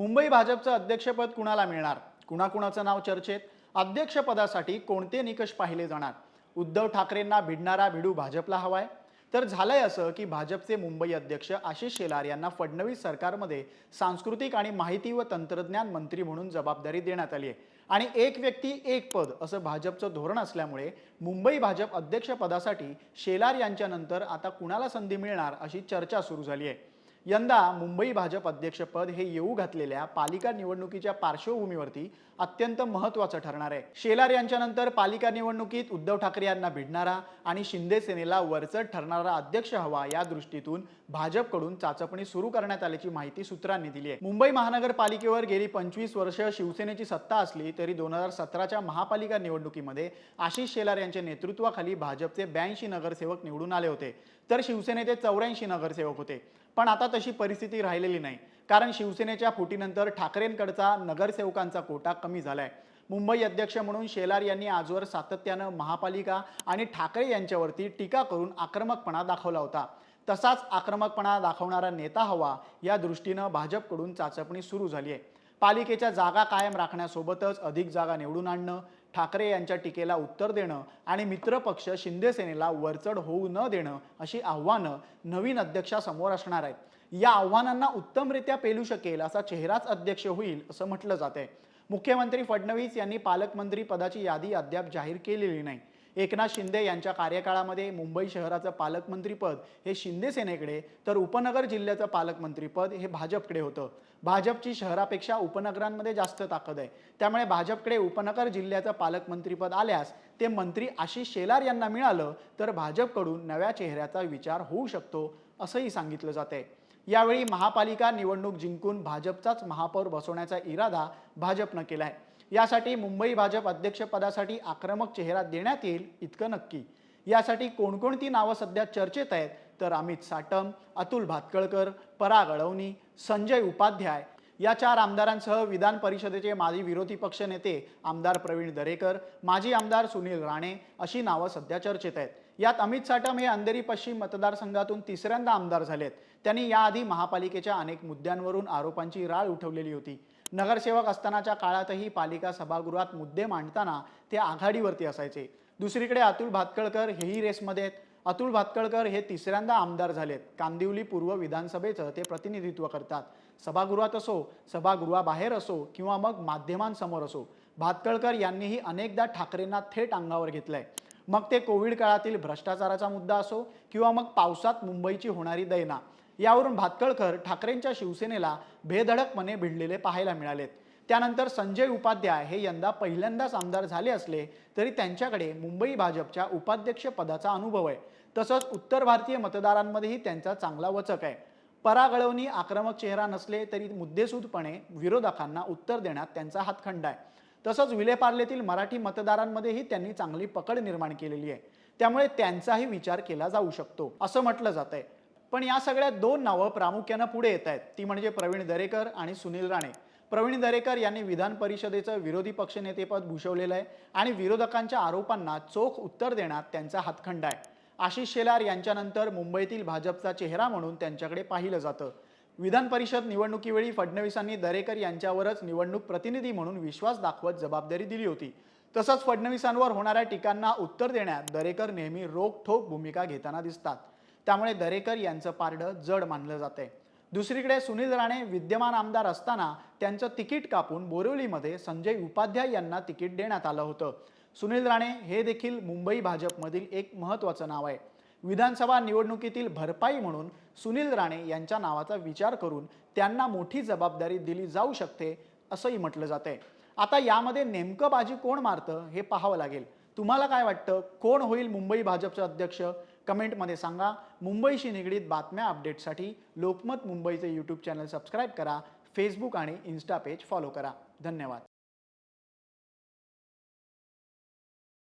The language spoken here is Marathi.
मुंबई भाजपचं अध्यक्षपद कुणाला मिळणार? कुणाकुणाचं नाव चर्चेत? अध्यक्षपदासाठी कोणते निकष पाहिले जाणार? उद्धव ठाकरेंना भिडणारा भिडू भाजपला हवाय? तर झालंय असं की भाजपचे मुंबई अध्यक्ष आशिष शेलार यांना फडणवीस सरकारमध्ये सांस्कृतिक आणि माहिती व तंत्रज्ञान मंत्री म्हणून जबाबदारी देण्यात आली आहे. आणि एक व्यक्ती एक पद असं भाजपचं धोरण असल्यामुळे मुंबई भाजप अध्यक्षपदासाठी शेलार यांच्यानंतर आता कुणाला संधी मिळणार अशी चर्चा सुरू झाली आहे. यंदा मुंबई भाजप अध्यक्षपद हे येऊ घातलेल्या पालिका निवडणुकीच्या पार्श्वभूमीवरती अत्यंत महत्वाचं ठरणार आहे. शेलार यांच्यानंतर पालिका निवडणुकीत उद्धव ठाकरे यांना भिडणारा आणि शिंदे सेनेला वरचढ ठरणारा अध्यक्ष हवा या दृष्टीतून भाजपकडून चाचपणी सुरू करण्यात आल्याची माहिती सूत्रांनी दिली आहे. मुंबई महानगरपालिकेवर गेली पंचवीस वर्ष शिवसेनेची सत्ता असली तरी दोन हजार सतराच्या महापालिका निवडणुकीमध्ये आशिष शेलार यांच्या नेतृत्वाखाली भाजपचे ब्याऐंशी नगरसेवक निवडून आले होते. तर शिवसेनेचे चौऱ्याऐंशी नगरसेवक होते. पण आता तशी परिस्थिती राहिलेली नाही. कारण शिवसेनेच्या फुटीनंतर ठाकरेंकडचा नगरसेवकांचा कोटा कमी झालाय. मुंबई अध्यक्ष म्हणून शेलार यांनी आजवर सातत्यानं महापालिका आणि ठाकरे यांच्यावरती टीका करून आक्रमकपणा दाखवला होता. तसाच आक्रमकपणा दाखवणारा नेता हवा या दृष्टीनं भाजपकडून चाचपणी सुरू झाली आहे. पालिकेच्या जागा कायम राखण्यासोबतच अधिक जागा निवडून आणणं ठाकरे यांच्या टीकेला उत्तर देणं आणि मित्रपक्ष शिंदेसेनेला वरचढ होऊ न देणं अशी आव्हानं नवीन अध्यक्षासमोर असणार आहेत. या आव्हानांना उत्तमरित्या पेलू शकेल असा चेहराच अध्यक्ष होईल असं म्हटलं जाते मुख्यमंत्री फडणवीस यांनी पालकमंत्री पदाची यादी अद्याप जाहीर केलेली नाही. एकनाथ शिंदे यांच्या कार्यकाळामध्ये मुंबई शहराचं पालकमंत्रीपद हे शिंदे सेनेकडे तर उपनगर जिल्ह्याचं पालकमंत्रीपद हे भाजपकडे होतं. भाजपची शहरापेक्षा उपनगरांमध्ये जास्त ताकद आहे. त्यामुळे भाजपकडे उपनगर जिल्ह्याचं पालकमंत्रीपद आल्यास ते मंत्री आशिष शेलार यांना मिळालं तर भाजपकडून नव्या चेहऱ्याचा विचार होऊ शकतो असंही सांगितलं जाते यावेळी महापालिका निवडणूक जिंकून भाजपचाच महापौर बसवण्याचा इरादा भाजपनं केला आहे यासाठी मुंबई भाजप अध्यक्षपदासाठी आक्रमक चेहरा देण्यात येईल इतकं नक्की. यासाठी कोणकोणती नावं सध्या चर्चेत आहेत? तर अमित साटम अतुल भातकळकर पराग अळवणी संजय उपाध्याय. या चार आमदारांसह विधान परिषदेचे माजी विरोधी पक्ष नेते आमदार प्रवीण दरेकर माजी आमदार सुनील राणे अशी नावं सध्या चर्चेत आहेत. यात अमित साटम हे अंधेरी पश्चिम मतदारसंघातून तिसऱ्यांदा आमदार झालेत. त्यांनी याआधी महापालिकेच्या अनेक मुद्द्यांवरून आरोपांची राळ उठवलेली होती. नगरसेवक असतानाच्या काळातही पालिका सभागृहात मुद्दे मांडताना ते आघाडीवरती असायचे. दुसरीकडे अतुल भातकळकर हेही रेसमध्ये आहेत. अतुल भातकळकर हे तिसऱ्यांदा आमदार झालेत. कांदिवली पूर्व विधानसभेचं ते प्रतिनिधित्व करतात. सभागृहात असो सभागृहाबाहेर असो किंवा मग माध्यमांसमोर असो भातकळकर यांनीही अनेकदा ठाकरेंना थेट अंगावर घेतलंय. मग ते कोविड काळातील भ्रष्टाचाराचा मुद्दा असो किंवा मग पावसात मुंबईची होणारी दैना यावरून भातकळकर ठाकरेंच्या शिवसेनेला भेधडकपणे भिडलेले पाहायला मिळालेत. त्यानंतर संजय उपाध्याय हे यंदा पहिल्यांदाच आमदार झाले असले तरी त्यांच्याकडे मुंबई भाजपच्या उपाध्यक्ष पदाचा अनुभव आहे. तसंच उत्तर भारतीय मतदारांमध्येही त्यांचा चांगला वचक आहे. परागळवणी आक्रमक चेहरा नसले तरी मुद्देसूदपणे विरोधकांना उत्तर देण्यात त्यांचा हातखंड आहे. तसंच विलेपार्लेतील मराठी मतदारांमध्येही त्यांनी चांगली पकड निर्माण केलेली आहे. त्यामुळे त्यांचाही विचार केला जाऊ शकतो असं म्हटलं जात आहे पण या सगळ्यात दोन नावं प्रामुख्यानं पुढे येत आहेत. ती म्हणजे प्रवीण दरेकर आणि सुनील राणे. प्रवीण दरेकर यांनी विधान परिषदेचं विरोधी पक्षनेतेपद भूषवलेलं आहे आणि विरोधकांच्या आरोपांना चोख उत्तर देण्यात त्यांचा हातखंड आहे. आशिष शेलार यांच्यानंतर मुंबईतील भाजपचा चेहरा म्हणून त्यांच्याकडे पाहिलं जातं. विधान परिषद निवडणुकीवेळी फडणवीसांनी दरेकर यांच्यावरच निवडणूक प्रतिनिधी म्हणून विश्वास दाखवत जबाबदारी दिली होती. तसंच फडणवीसांवर होणाऱ्या टीकांना उत्तर देण्यात दरेकर नेहमी रोखठोक भूमिका घेताना दिसतात. त्यामुळे दरेकर यांचं पारडं जड मानलं जाते दुसरीकडे सुनील राणे विद्यमान आमदार असताना त्यांचं तिकीट कापून बोरिवलीमध्ये संजय उपाध्याय यांना तिकीट देण्यात आलं होतं. सुनील राणे हे देखील मुंबई भाजपमधील एक महत्त्वाचं नाव आहे. विधानसभा निवडणुकीतील भरपाई म्हणून सुनील राणे यांच्या नावाचा विचार करून त्यांना मोठी जबाबदारी दिली जाऊ शकते असंही म्हटलं जातंय. आता यामध्ये नेमकं बाजी कोण मारतं हे पाहावं लागेल. तुम्हाला काय वाटतं? कोण होईल मुंबई भाजपचं अध्यक्ष? कमेंटमध्ये सांगा. मुंबईशी निगडीत बातम्या अपडेटसाठी लोकमत मुंबईचे यूट्यूब चॅनल सबस्क्राईब करा. फेसबुक आणि इन्स्टा पेज फॉलो करा. धन्यवाद.